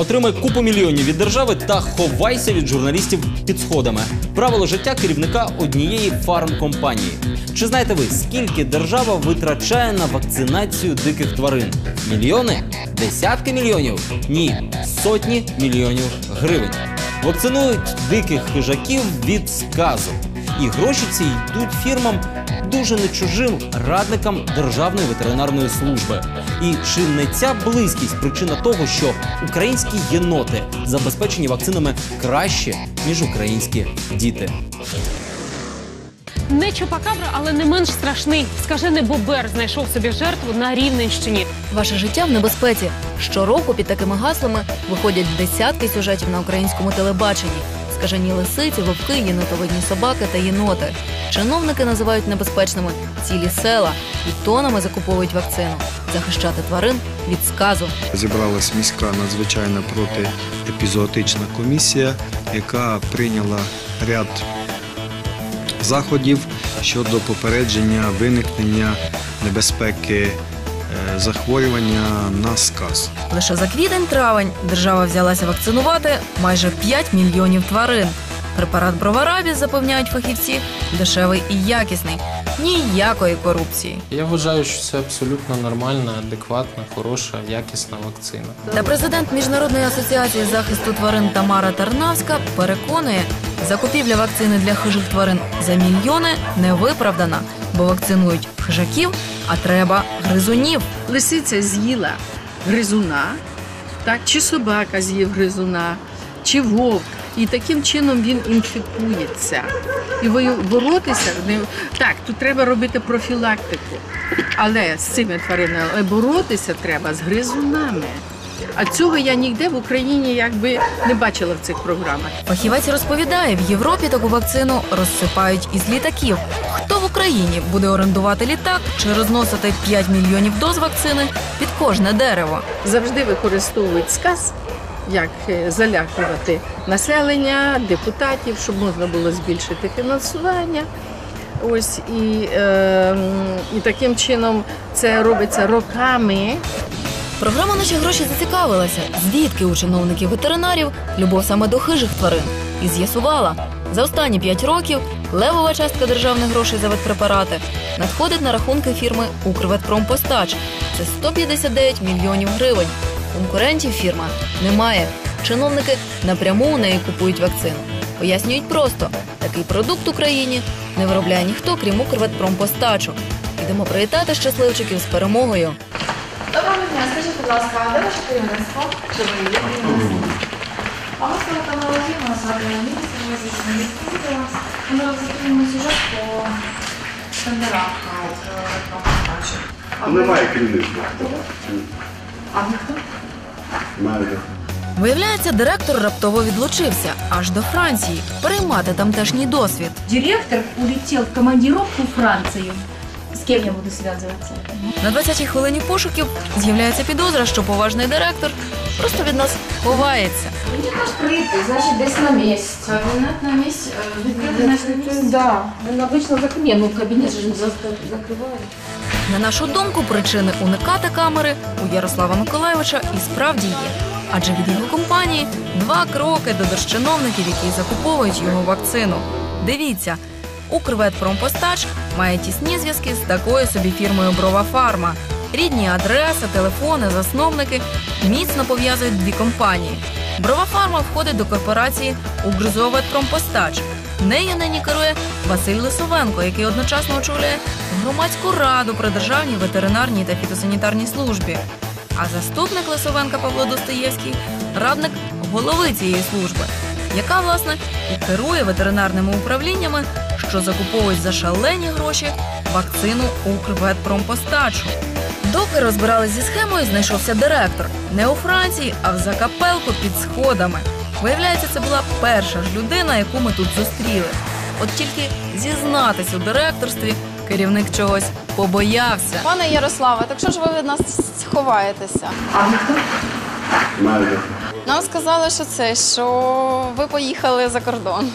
Отримай купу мільйонів від держави та ховайся від журналістів під сходами. Правило життя керівника однієї фармкомпанії. Чи знаєте ви, скільки держава витрачає на вакцинацію диких тварин? Мільйони? Десятки мільйонів? Ні, сотні мільйонів гривень. Вакцинують диких хижаків від сказу. І гроші ці йдуть фірмам дуже не чужим радникам Державної ветеринарної служби. І чи не ця близькість причина того, що українські єноти забезпечені вакцинами краще, ніж українські діти? Не чупакабра, але не менш страшний. Скажений бобер знайшов собі жертву на Рівненщині. Ваше життя в небезпеці. Щороку під такими гаслами виходять десятки сюжетів на українському телебаченні. Скажені лисиці, вовки, єнотовидні собаки та єноти. Чиновники називають небезпечними цілі села і тонами закуповують вакцину. Захищати тварин від сказу. Зібралась міська надзвичайна протиепізоотична комісія, яка прийняла ряд заходів щодо попередження виникнення небезпеки захворювання на сказ. Лише за квітень-травень держава взялася вакцинувати майже 5 мільйонів тварин. Препарат Броварабі, запевняють фахівці, дешевий і якісний. Ніякої корупції. Я вважаю, що це абсолютно нормальна, адекватна, хороша, якісна вакцина. Та президент Міжнародної асоціації захисту тварин Тамара Тарнавська переконує, закупівля вакцини для хижих тварин за мільйони не виправдана, бо вакцинують хижаків, а треба гризунів. лисиця з'їла гризуна, так, чи собака з'їв гризуна, чи вовк. І таким чином він інфікується. І боротися. Так, тут треба робити профілактику. Але з цими тваринами боротися треба з гризунами. А цього я ніде в Україні якби не бачила в цих програмах. Фахівець розповідає, в Європі таку вакцину розсипають із літаків. Хто в Україні буде орендувати літак чи розносити 5 мільйонів доз вакцини під кожне дерево? завжди використовують сказ, як е, залякувати населення, депутатів, щоб можна було збільшити фінансування. Ось і, е, і таким чином це робиться роками. Програма наші гроші зацікавилася, звідки у чиновників ветеринарів любов саме до хижих тварин, і з'ясувала, за останні 5 років левова частка державних грошей за ветпрепарати надходить на рахунки фірми Укрветпромпостач. Це 159 мільйонів гривень. Конкурентів фірма немає. Чиновники напряму у неї купують вакцину. Пояснюють просто, такий продукт Україні не виробляє ніхто, крім Укрветпромпостачу. Йдемо привітати щасливчиків з перемогою. Доброго дня, скажіть, будь ласка, а де ваше керівництво? Чи ви є керівництвом? А ми з телеканалу Діма, звати міністр, ми здійснюємо відповідь. Ми розглядаємо сюжет по тендерах про передачу. Немає керівництва. А ви хто? Менеджер. Виявляється, директор раптово відлучився аж до Франції переймати тамтешній досвід. Директор улетел в командировку в Францию. С кем я буду связываться? На 20-й хвилині пошуків з'являється підозра, що поважний директор просто від нас ховається. Він наш прийти, значить десь на місці. Кабінет на місці, відкрити наш місці. Да, он обычно закрыт. Ну, кабинет же закрывают. На нашу думку, причини уникати камери у Ярослава Миколайовича і справді є. Адже від його компанії два кроки до держчиновників, які закуповують його вакцину. Дивіться, Укрветпромпостач має тісні зв'язки з такою собі фірмою Брова Фарма. Рідні адреси, телефони, засновники міцно пов'язують дві компанії. Брова Фарма входить до корпорації Укрзоветпромпостач. Нею нині керує Василь Лисовенко, який одночасно очолює громадську раду при державній ветеринарній та фітосанітарній службі. А заступник Лисовенка Павло Достоєвський радник голови цієї служби, яка власне і керує ветеринарними управліннями, що закуповують за шалені гроші вакцину Укрветпромпостачу. Доки розбирались зі схемою, знайшовся директор не у Франції, а в закапелку під сходами. Виявляється, це була перша ж людина, яку ми тут зустріли. От тільки зізнатись у директорстві керівник чогось побоявся. Пане Ярославе, так що ж ви від нас ховаєтеся? Нам сказали, що це, що ви поїхали за кордон.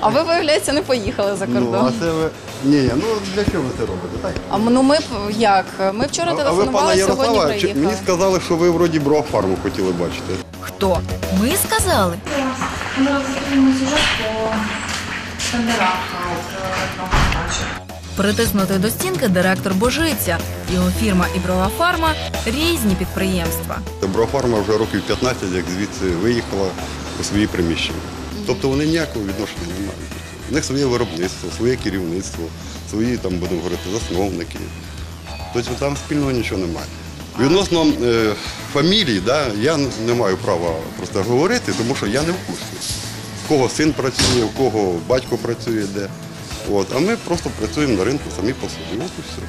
А ви, виявляється, не поїхали за Ну, кордон. а це ви. Ні, ні, ну для чого ви це робите? Так? А м- ну ми б як? Ми вчора А, а ви, телефонували, пане сьогодні Ярослава, чи- приїхали. мені сказали, що ви вроді брофарму хотіли бачити. хто? Ми сказали. Мы разыгрываем сюжет по тендерам на продачу. Притиснути до стінки директор божиться. Його фірма і брова фарма різні підприємства. Брофарма вже років 15, як звідси виїхала у свої приміщення. Тобто вони ніякого відношення не мають. У них своє виробництво, своє керівництво, свої там будемо говорити засновники. Тобто там спільного нічого немає. Відносно е, фамілій, да, я не маю права просто говорити, тому що я не в курсі. В кого син працює, в кого батько працює, де. От, а ми просто працюємо на ринку самі по собі. От і все.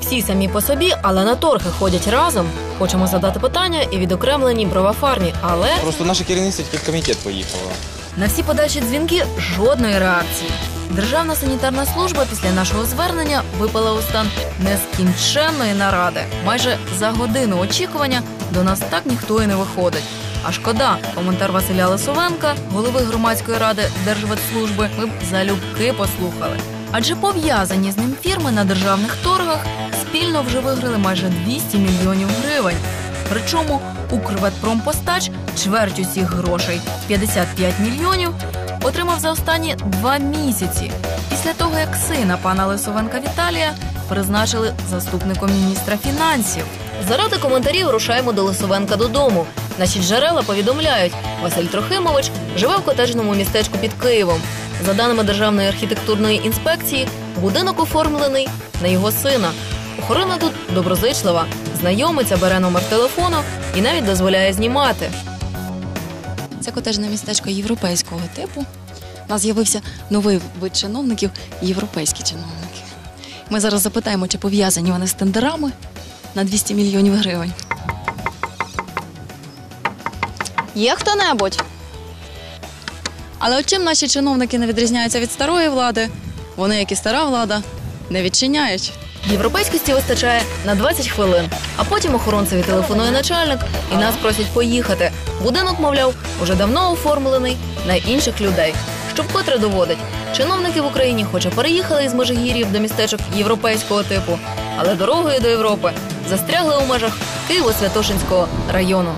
Всі самі по собі, але на торги ходять разом. Хочемо задати питання і відокремлені бровафармі, але Просто наше керівництво тільки в комітет поїхало. На всі подальші дзвінки жодної реакції. Державна санітарна служба після нашого звернення випала у стан нескінченної наради. Майже за годину очікування до нас так ніхто і не виходить. А шкода, коментар Василя Лисовенка, голови громадської ради Держветслужби, ми б залюбки послухали. Адже пов'язані з ним фірми на державних торгах спільно вже виграли майже 200 мільйонів гривень. Причому Укрветпромпостач чверть усіх грошей 55 мільйонів отримав за останні два місяці після того, як сина пана Лисовенка Віталія призначили заступником міністра фінансів. Заради коментарів рушаємо до Лисовенка додому. Наші джерела повідомляють, Василь Трохимович живе в котеджному містечку під Києвом. За даними Державної архітектурної інспекції, будинок оформлений на його сина. Охорона тут доброзичлива, знайомиця бере номер телефону і навіть дозволяє знімати. Це котежне містечко європейського типу. У нас з'явився новий вид чиновників європейські чиновники. Ми зараз запитаємо, чи пов'язані вони з тендерами на 200 мільйонів гривень. Є хто-небудь? Але от чим наші чиновники не відрізняються від старої влади? Вони, як і стара влада, не відчиняють. Європейськості вистачає на 20 хвилин, а потім охоронцеві телефонує начальник і нас просять поїхати. Будинок, мовляв, уже давно оформлений на інших людей. Що вкотре доводить, чиновники в Україні, хоча переїхали із Межигір'їв до містечок європейського типу, але дорогою до Європи застрягли у межах Києво-Святошинського району.